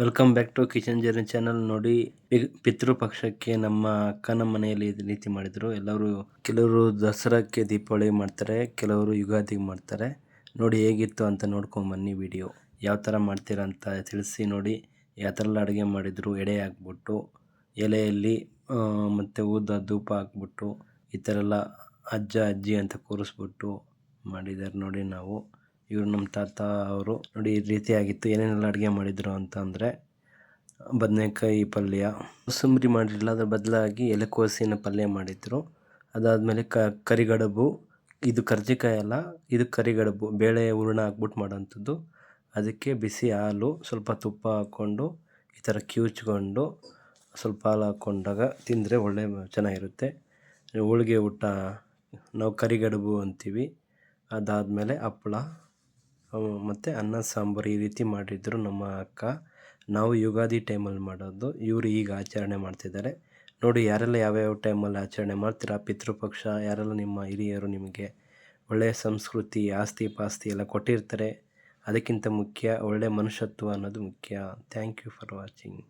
Welcome back to kitchen journey channel ನೋಡಿ ಪಿತೃಪಕ್ಷಕ್ಕೆ ನಮ್ಮ ಅಕ್ಕನ ಮನೆಯಲ್ಲಿ ಇದೇ ರೀತಿ ಮಾಡಿದ್ರು. ಎಲ್ಲರೂ, ಕೆಲವರು ದಸರಾಕ್ಕೆ ದೀಪಾವಳಿ ಮಾಡ್ತಾರೆ, ಕೆಲವರು ಯುಗಾದಿಗೆ ಮಾಡ್ತಾರೆ. ನೋಡಿ ಹೇಗಿತ್ತು ಅಂತ ನೋಡ್ಕೊಂಡು ಬನ್ನಿ ವಿಡಿಯೋ. ಯಾವ ಥರ ಮಾಡ್ತೀರಾ ಅಂತ ತಿಳಿಸಿ ನೋಡಿ. ಯಾವ ಥರ ಎಲ್ಲ ಅಡುಗೆ ಮಾಡಿದ್ರು, ಎಡೆ ಹಾಕ್ಬಿಟ್ಟು, ಎಲೆಯಲ್ಲಿ ಮತ್ತೆ ಊದ ಧೂಪ ಹಾಕ್ಬಿಟ್ಟು, ಈ ಥರ ಎಲ್ಲ ಅಜ್ಜ, ಅಜ್ಜಿ ಅಂತ ಕೂರಿಸ್ಬಿಟ್ಟು ಮಾಡಿದ್ದಾರೆ ನೋಡಿ ನಾವು. ಇವ್ರು ನಮ್ಮ ತಾತ ಅವರು ನೋಡಿ ಈ ರೀತಿ ಆಗಿತ್ತು. ಏನೇನೆಲ್ಲ ಅಡುಗೆ ಮಾಡಿದ್ರು ಅಂತ ಅಂದರೆ ಬದನೆಕಾಯಿ ಪಲ್ಯ. ಕೋಸಂಬರಿ ಮಾಡಿರಲಿಲ್ಲ, ಅದರ ಬದಲಾಗಿ ಎಲೆಕೋಸಿನ ಪಲ್ಯ ಮಾಡಿದ್ದರು ಅದಾದಮೇಲೆ ಕ, ಕರಿಗಡಬು. ಇದು ಕರ್ಜಿಕಾಯಿ ಅಲ್ಲ, ಇದು ಕರಿಗಡಬು. ಬೇಳೆ ಹೂರಣ ಹಾಕ್ಬಿಟ್ಟು ಮಾಡೋಂಥದ್ದು. ಅದಕ್ಕೆ ಬಿಸಿ ಹಾಲು, ಸ್ವಲ್ಪ ತುಪ್ಪ ಹಾಕ್ಕೊಂಡು ಈ ಥರ ಕಿವುಚ್ಕೊಂಡು ಸ್ವಲ್ಪ ಹಾಲು ಹಾಕ್ಕೊಂಡಾಗ ತಿಂದರೆ ಒಳ್ಳೆ ಚೆನ್ನಾಗಿರುತ್ತೆ. ಹೋಳಿಗೆ ಊಟ, ನಾವು ಕರಿಗಡಬು ಅಂತೀವಿ. ಅದಾದಮೇಲೆ ಹಪ್ಳ ಮತ್ತು ಅನ್ನ, ಸಾಂಬಾರು ಈ ರೀತಿ ಮಾಡಿದ್ದರು ನಮ್ಮ ಅಕ್ಕ. ನಾವು ಯುಗಾದಿ ಟೈಮಲ್ಲಿ ಮಾಡೋದು. ಇವರು ಈಗ ಆಚರಣೆ ಮಾಡ್ತಿದ್ದಾರೆ. ನೋಡಿ, ಯಾರೆಲ್ಲ ಯಾವ್ಯಾವ ಟೈಮಲ್ಲಿ ಆಚರಣೆ ಮಾಡ್ತೀರಾ? ಪಿತೃಪಕ್ಷ, ಯಾರೆಲ್ಲ ನಿಮ್ಮ ಹಿರಿಯರು ನಿಮಗೆ ಒಳ್ಳೆಯ ಸಂಸ್ಕೃತಿ, ಆಸ್ತಿ, ಪಾಸ್ತಿ ಎಲ್ಲ ಕೊಟ್ಟಿರ್ತಾರೆ. ಅದಕ್ಕಿಂತ ಮುಖ್ಯ ಒಳ್ಳೆಯ ಮನುಷ್ಯತ್ವ ಅನ್ನೋದು ಮುಖ್ಯ. Thank you for watching